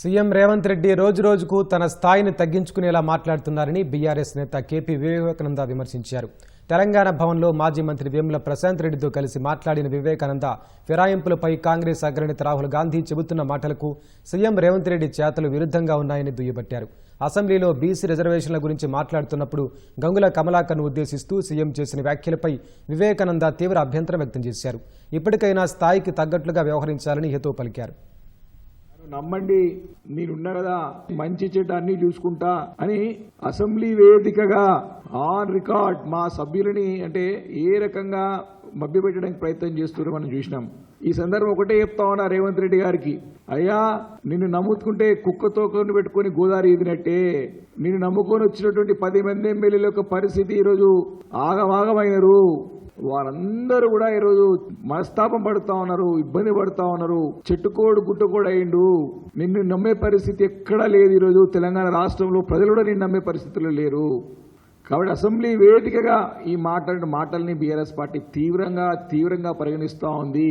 CM Revanth Reddy రోజు రోజుకు తన స్థాయిని తగ్గించుకునేలా మాట్లాడుతున్నారని బీఆర్ఎస్ నేత కేపీ వివేకానంద విమర్శించారు. తెలంగాణ భవన్లో మాజీ మంత్రి వేముల ప్రశాంత్ రెడ్డితో కలిసి మాట్లాడిన వివేకానంద ఫిరాయింపులపై కాంగ్రెస్ అగ్రనేత రాహుల్ గాంధీ చెబుతున్న మాటలకు సీఎం రేవంత్ రెడ్డి చేతలు విరుద్ధంగా ఉన్నాయని దుయ్యబట్టారు. అసెంబ్లీలో బీసీ రిజర్వేషన్ల గురించి మాట్లాడుతున్నప్పుడు గంగుల కమలాకర్ను ఉద్దేశిస్తూ సీఎం చేసిన వ్యాఖ్యలపై వివేకానంద తీవ్ర అభ్యంతరం వ్యక్తం చేశారు. ఇప్పటికైనా స్థాయికి తగ్గట్లుగా వ్యవహరించాలని హితవు పలికారు. నమ్మండి నేనున్నా కదా మంచి చెడ్డ అన్ని చూసుకుంటా అని అసెంబ్లీ వేదికగా ఆన్ రికార్డ్ మా సభ్యులని అంటే ఏ రకంగా మభ్యపెట్టడానికి ప్రయత్నం చేస్తున్నారో మనం చూసినాం. ఈ సందర్భం ఒకటే చెప్తా ఉన్నా రేవంత్ రెడ్డి గారికి. అయ్యా నిన్ను నమ్ముకుంటే కుక్కతో పెట్టుకుని పెట్టుకొని గోదావరి ఎదినట్టే నిన్ను నమ్ముకొని వచ్చినటువంటి పది మంది ఎమ్మెల్యేల యొక్క పరిస్థితి ఈరోజు ఆగమాగమైనరు. వారందరూ కూడా ఈరోజు మనస్తాపం పడుతూ ఉన్నారు ఇబ్బంది పడుతూ ఉన్నారు. చెట్టుకోడు గుట్టుకోడు అయిండు. నిన్ను నమ్మే పరిస్థితి ఎక్కడా లేదు ఈరోజు. తెలంగాణ రాష్ట్రంలో ప్రజలు కూడా నిన్ను నమ్మే పరిస్థితులు లేరు. కాబట్టి అసెంబ్లీ వేదికగా ఈ మాట్లాడిన మాటల్ని బీఆర్ఎస్ పార్టీ తీవ్రంగా తీవ్రంగా పరిగణిస్తూ ఉంది.